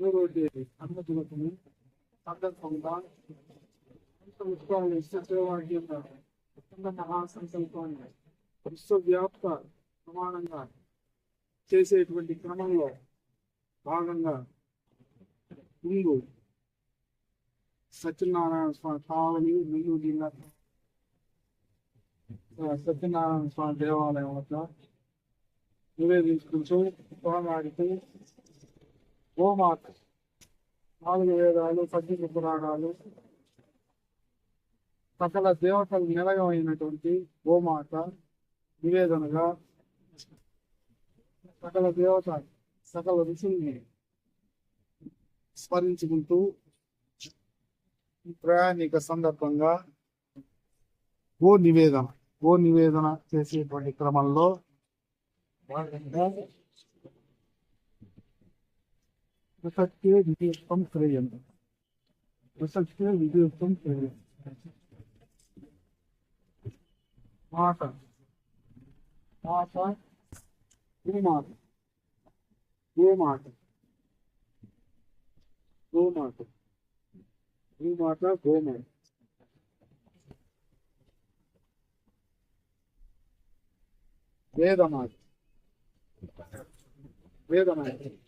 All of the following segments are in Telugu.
మమ్మల్ని ద్వాసి మూడవ తేదీ హనుమతులకు సందర్భంగా విశ్వాన్ని సేవాగ్యంగా విశ్వవ్యాప్త ప్రమాణంగా చేసేటువంటి క్రమంలో భాగంగా ముందు సత్యనారాయణ స్వామి కావలి నెల్లూరు జిల్లా సత్యనారాయణ స్వామి దేవాలయం వద్ద నివేదించుకుంటూ పోరాడుతూ గోమాత. నాలుగు వేదాలు పద్దెనిమిది పురాణాలు. సకల దేవతల నిలయమైనటువంటి గోమాత నివేదనగా సకల దేవత సకల ఋషుల్ని స్మరించుకుంటూ ప్రయాణిక సందర్భంగా గో నివేదన గో నివేదన చేసేటువంటి క్రమంలో Высоте людей в том своем. Высоте людей в том своем. Мата. Мата. Bu mata. Bu mata. Bu mata. Bu mata, bu mata. Veda mata. Veda mata.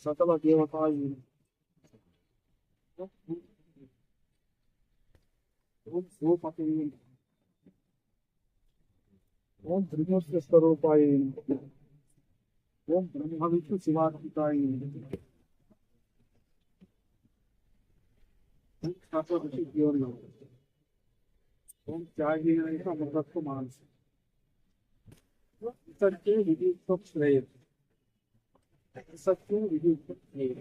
సకల దేవతాయ ఓం శివపతి ఓం త్రిమూర్తి స్వరూపాయ ఓం బ్రహ్మ విష్ణు శివాత్మికాయ ఓం సర్వఋషి జ్యోతిర్గం. ఓం త్యాగీనైక అమృతత్వ మానస సత్య విద్యుత్వ శ్రేయ సత్య విద్యుత్వ శ్రేయ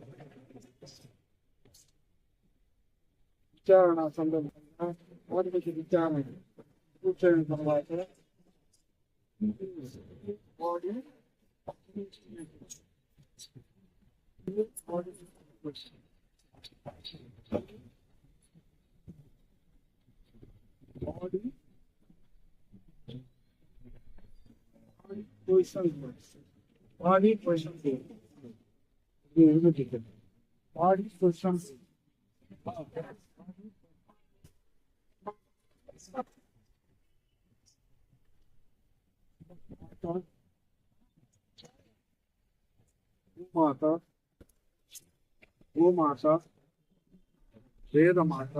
విచారణ సందర్భంగా మొదటి విచారణ కూర్చొని తర్వాత body body position body position body position భూమాత భూమాత వేదమాత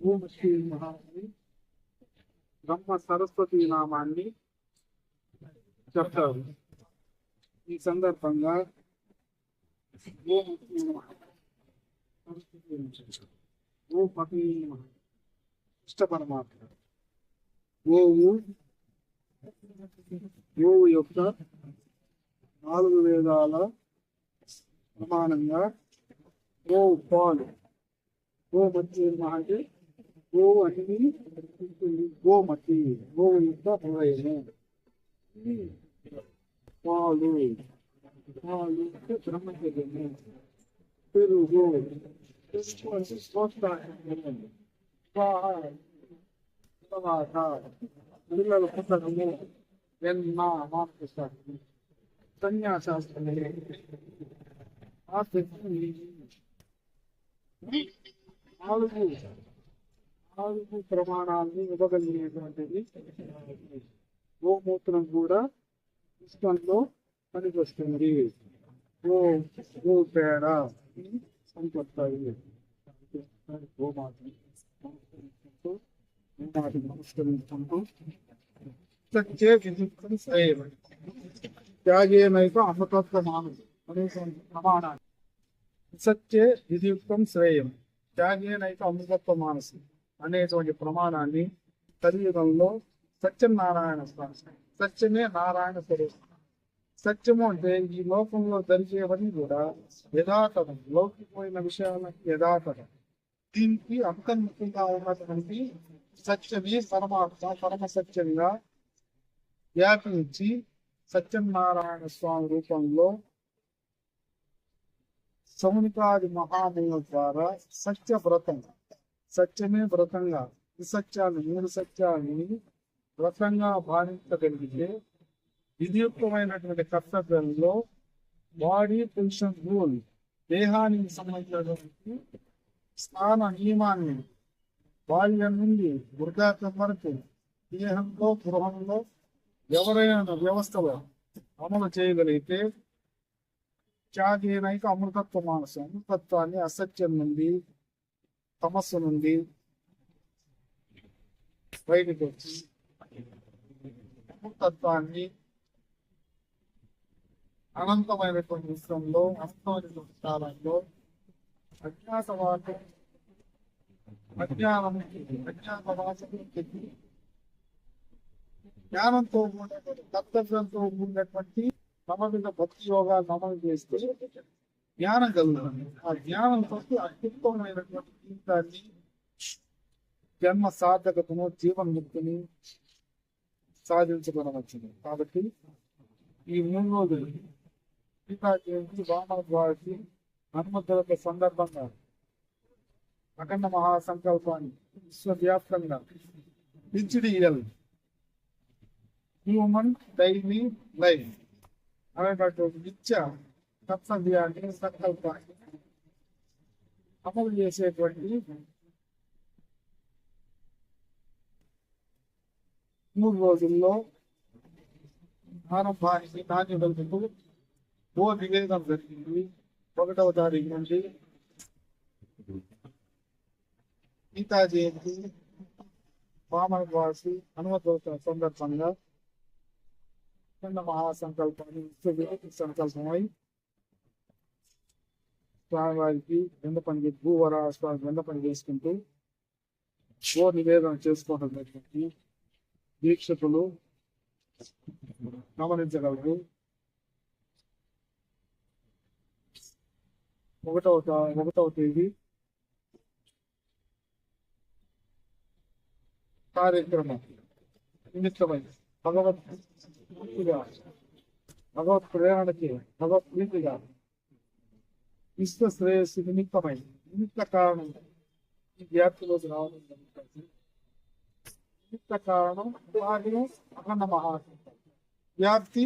ఓం శ్రీ మహాత్మి బ్రహ్మ సరస్వతి నామాన్ని చెప్తారు. ఈ సందర్భంగా ఓం ఓం పతి ఇష్ట పరమాత్మ గోవు గోవు యొక్క నాలుగు వేదాల ప్రమాణంగా గోవు పాలు గోమతి అంటే గోవు అన్ని ఉంటుంది. గోమతి గోవు యొక్క హృదయము పాలు పాలు అంటే బ్రహ్మచర్యము పెరుగు స్వస్థానము తర్వాత పిల్లల పుస్తకము వెన్న మాతృశాస్త్రం సన్యాసాస్త్రము ఆసక్తి నాలుగు నాలుగు ప్రమాణాన్ని ఇవ్వగలిగినటువంటిది గోమూత్రం కూడా ఇష్టంలో పనికొస్తుంది గో గో పేడ పనికొస్తాయి గోమాత గోమాతను నమస్కరించుకుంటూ సత్యే విదుక్తం శ్రేయం త్యాగేనైక అమృతత్వ మానసు అనేటువంటి ప్రమాణాన్ని సత్యే విధియుక్తం శ్రేయం. త్యాగేనైక అమృతత్వ మానసు అనేటువంటి ప్రమాణాన్ని కలియుగంలో సత్యనారాయణ స్వామి సత్యమే నారాయణ స్వరూపం. సత్యము అంటే ఈ లోకంలో జరిగేవన్నీ కూడా యథాతథం లోకిపోయిన విషయాలకు యథాతథం. దీనికి అంతర్ముఖంగా ఉన్నటువంటి సత్యమే పరమాత్మ పరమ సత్యంగా వ్యాపించి సత్యనారాయణ స్వామి రూపంలో సౌనికాది మహాముల ద్వారా సత్య వ్రతం సత్యమే వ్రతంగా. ఈ సత్యాన్ని మూడు సత్యాన్ని వ్రతంగా భావించగలిగితే విధియుక్తమైనటువంటి కర్తవ్యంలో బాడీ పొజిషన్ రూల్ దేహానికి సంబంధించినటువంటి స్నాన నియమాన్ని బాల్యం నుండి వృద్ధాప్యం వరకు దేహంలో గృహంలో ఎవరైనా వ్యవస్థలో అమలు చేయగలిగితే త్యాగేనైక అమృతత్వ మానసం అమృతత్వాన్ని అసత్యం నుండి తమస్సు నుండి బయటకు వచ్చి అమృతత్వాన్ని అనంతమైనటువంటి విశ్వంలో అనంతమైనటువంటి కాలంలో అజ్ఞాతవాసం అజ్ఞానం అజ్ఞాతవాసం జ్ఞానంతో ఉన్నటువంటి కర్తవ్యంతో ఉండేటువంటి సమవిధ భక్తి యోగా అమలు చేస్తే జ్ఞానం కలుగుతుంది. ఆ జ్ఞానంతో అత్యుత్తమైనటువంటి జీవితాన్ని జన్మ సార్థకతను జీవన్ముక్తిని సాధించగలవచ్చింది కాబట్టి ఈ మూడు రోజులు సీతా జయంతి వామన ద్వారకి హనుమతుల సందర్భంగా అఖండ మహాసంకల్పాన్ని విశ్వవ్యాప్తంగా హెచ్డిఎల్ హ్యూమన్ డైలీ లైఫ్ అనేటటువంటి నిత్య కర్తవ్యాన్ని సంకల్పాన్ని అమలు చేసేటువంటి మూడు రోజుల్లో ఆరంభానికి నాణ్యతలకు ఓ నివేదన జరిగింది ఒకటవ తారీఖు నుండి గీతా జయంతి వామన వాసి హనుమతోత్సవ సందర్భంగా చిన్న మహాసంకల్పాన్ని విశ్వవ్యాప్తి సంకల్పమై స్వామివారికి విన్నపం పని భూవర స్వామి విన్నపం చేసుకుంటూ ఓ నివేదన చేసుకోవడం జరిగింది దీక్షకులు గమనించగలరు ఒకటవ ఒకటవ తేదీ కార్యక్రమం నిమిత్తమైంది భగవత్ పూర్తిగా భగవత్ ప్రేరణకి భగవత్ ప్రీతిగా విశ్వ శ్రేయస్సు నిమిత్తమై నిమిత్త కారణం ఈ వ్యాప్తిలోకి రావడం జరుగుతుంది నిమిత్త కారణం అలాగే అఖండ మహాసంకల్పం వ్యాప్తి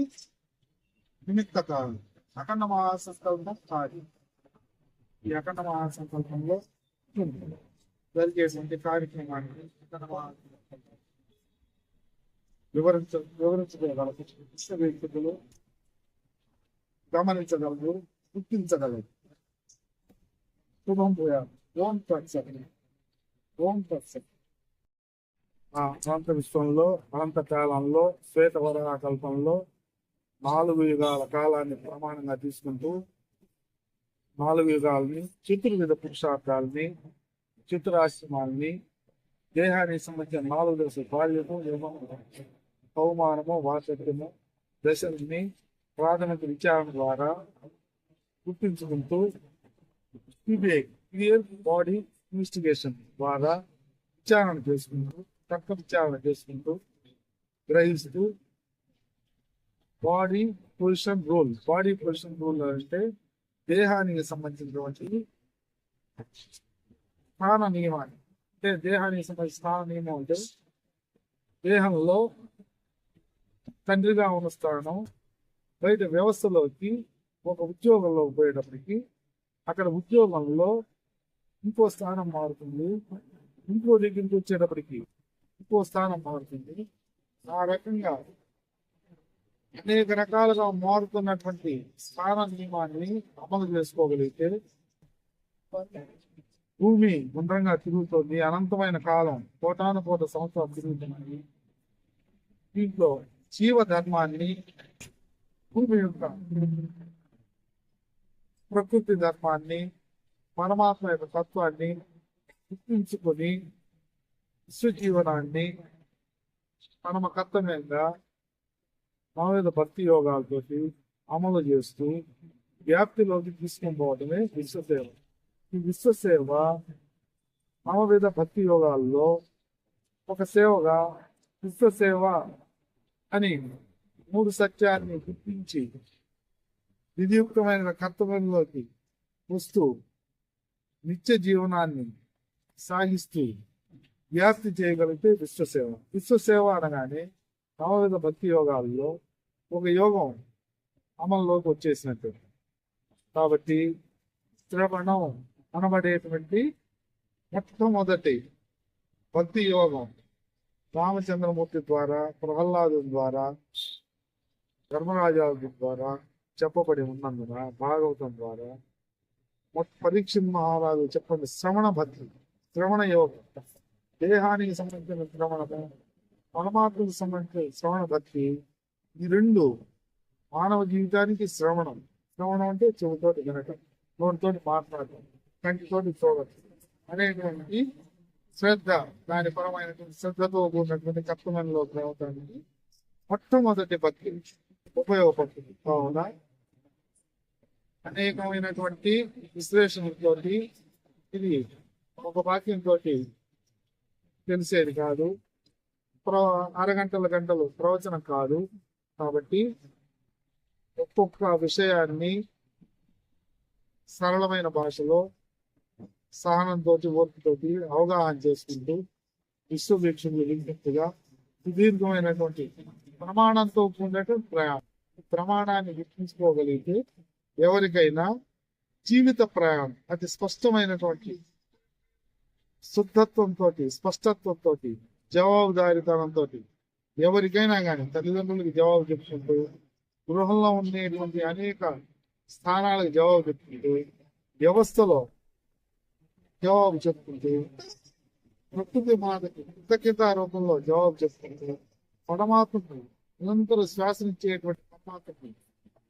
నిమిత్త కారణం. అఖండ మహాసంకల్పం కార్యం ఈ అఖండ మహాసంకల్పంలో జరిగేటువంటి కార్యక్రమాన్ని అఖండ మహాసంకల్పం వివరించ వివరించగల విశ్వ వ్యక్తులు గమనించగలరు గుర్తించగలరు. శుభం పోయారు ఓం తత్సత్. ఓం తత్సత్. ఆ అనంత విశ్వంలో అనంత కాలంలో శ్వేతవరాహ కల్పంలో నాలుగు యుగాల కాలాన్ని ప్రమాణంగా తీసుకుంటూ నాలుగు యుగాలని చతుర్విధ పురుషార్థాలని చతురాశ్రమాల్ని దేహానికి సంబంధించిన నాలుగు దశ బాల్యము యోగం అవమానము వాసత్యము దశల్ని ప్రాథమిక విచారణ ద్వారా గుర్తించుకుంటూ సిబిఐ క్లియర్ బాడీ ఇన్వెస్టిగేషన్ ద్వారా విచారణ చేసుకుంటూ తక్కువ విచారణ చేసుకుంటూ గ్రహిస్తూ body position rule body position rule అంటే దేహానికి సంబంధించినటువంటి స్నాన నియమాన్ని అంటే దేహానికి సంబంధించిన స్థాన నియమం అంటే దేహంలో తండ్రిగా ఉన్న స్థానం బయట వ్యవస్థలోకి ఒక ఉద్యోగంలో పోయేటప్పటికి అక్కడ ఉద్యోగంలో ఇంకో స్థానం మారుతుంది. ఇంకో దగ్గరికి వచ్చేటప్పటికి ఇంకో స్థానం మారుతుంది. ఆ రకంగా అనేక రకాలుగా మారుతున్నటువంటి స్థాన నియమాన్ని అమలు చేసుకోగలిగితే భూమి గుండ్రంగా తిరుగుతోంది. అనంతమైన కాలం కోటాను కోట సంవత్సరాలు తిరుగుతున్నాయి. దీంట్లో జీవ ధర్మాన్ని భూమి యొక్క ప్రకృతి ధర్మాన్ని పరమాత్మ యొక్క తత్వాన్ని గుర్తించుకొని విశ్వజీవనాన్ని పరమ కర్తవ్యంగా మామూలు భక్తి యోగాలతోటి అమలు చేస్తూ వ్యాప్తిలోకి తీసుకొని పోవడమే విశ్వసేవ. ఈ విశ్వసేవ నవవిధ భక్తి యోగాల్లో ఒక సేవగా విశ్వసేవ అని మూడు సత్యాన్ని గుర్తించి విధియుక్తమైన కర్తవ్యంలోకి వస్తూ నిత్య జీవనాన్ని సాగిస్తూ వ్యాప్తి చేయగలిగితే విశ్వసేవ. విశ్వసేవ అనగానే నవవిధ భక్తి యోగాల్లో ఒక యోగం అమల్లోకి వచ్చేసినట్టు. కాబట్టి శ్రవణం అనబడేటువంటి మొట్టమొదటి భక్తి యోగం. రామచంద్రమూర్తి ద్వారా ప్రహ్లాదు ద్వారా ధర్మరాజాది ద్వారా చెప్పబడి ఉన్నందున భాగవతం ద్వారా మొట్ట పరీక్ష మహారాజు చెప్పండి శ్రవణ భద్రి శ్రవణ యోగం దేహానికి సంబంధించిన శ్రవణ పరమాత్మకు సంబంధించిన శ్రవణ భక్తి ఈ రెండు మానవ జీవితానికి శ్రవణం. శ్రవణం అంటే చెవుతోటి వినటం నోటితోటి మాట్లాడటం కంటితోటి చూడటం అనేటువంటి శ్రద్ధ దాని పరమైనటువంటి శ్రద్ధతో కూడినటువంటి కర్తవ్యంలో రావడానికి మొట్టమొదటి భక్తి ఉపయోగపడుతుంది. కావున అనేకమైనటువంటి విశ్లేషణలతోటి ఇది ఒక వాక్యంతో తెలిసేది కాదు. ప్ర అరగంటల గంటలు ప్రవచనం కాదు. కాబట్టి ఒక్కొక్క విషయాన్ని సరళమైన భాషలో సహనంతో ఓర్పుతోటి అవగాహన చేసుకుంటూ విశ్వవీక్షకులు విజ్ఞప్తిగా సుదీర్ఘమైనటువంటి ప్రమాణంతో కూడినటువంటి ప్రయాణం. ప్రమాణాన్ని గుర్తించుకోగలిగితే ఎవరికైనా జీవిత ప్రయాణం అతి స్పష్టమైనటువంటి శుద్ధత్వంతో స్పష్టత్వంతో జవాబుదారితనంతో ఎవరికైనా కానీ తల్లిదండ్రులకి జవాబు చెప్పుకుంటూ గృహంలో ఉండేటువంటి అనేక స్థానాలకు జవాబు చెప్పుకుంటూ వ్యవస్థలో జవాబు చెప్పుకుంటూ ప్రకృతి మాతకి కృతజ్ఞత రూపంలో జవాబు చెప్పుకుంటూ పరమాత్మకు నిరంతర శ్వాసనిచ్చేటువంటి పరమాత్మకు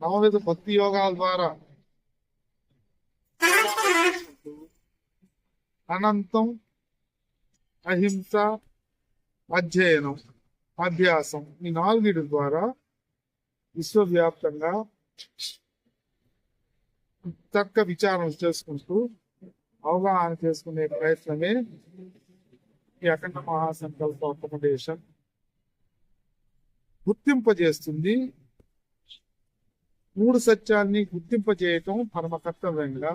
నవవిధ భక్తి యోగాల ద్వారా అనంతం అహింస అధ్యయనం అభ్యాసం ఈ నాలుగిటి ద్వారా విశ్వవ్యాప్తంగా తర్క విచారణ చేసుకుంటూ అవగాహన చేసుకునే ప్రయత్నమే ఈ అఖండ మహాసంకల్ప అకామిడేషన్ గుర్తింపజేస్తుంది. మూడు సత్యాన్ని గుర్తింపజేయటం పరమ కర్తవ్యంగా.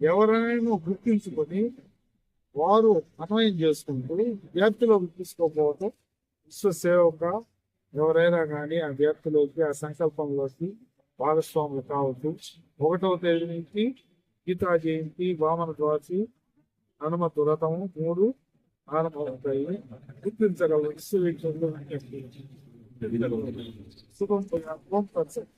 ఎవరైనా గుర్తించుకొని వారు అన్వయం చేసుకుంటూ వ్యాప్తిలోకి తీసుకోకపోవటం విశ్వసేవక ఎవరైనా కానీ ఆ వ్యాప్తిలోకి ఆ సంకల్పంలోకి భాగస్వాములు కావచ్చు ఒకటవ తేదీ నుంచి గీతా జయంతి వామన ద్వాసి హనుమత్ వ్రతము మూడు ఆరంభమవుతాయి. గుర్తించగలరు. శుభం తత్సత్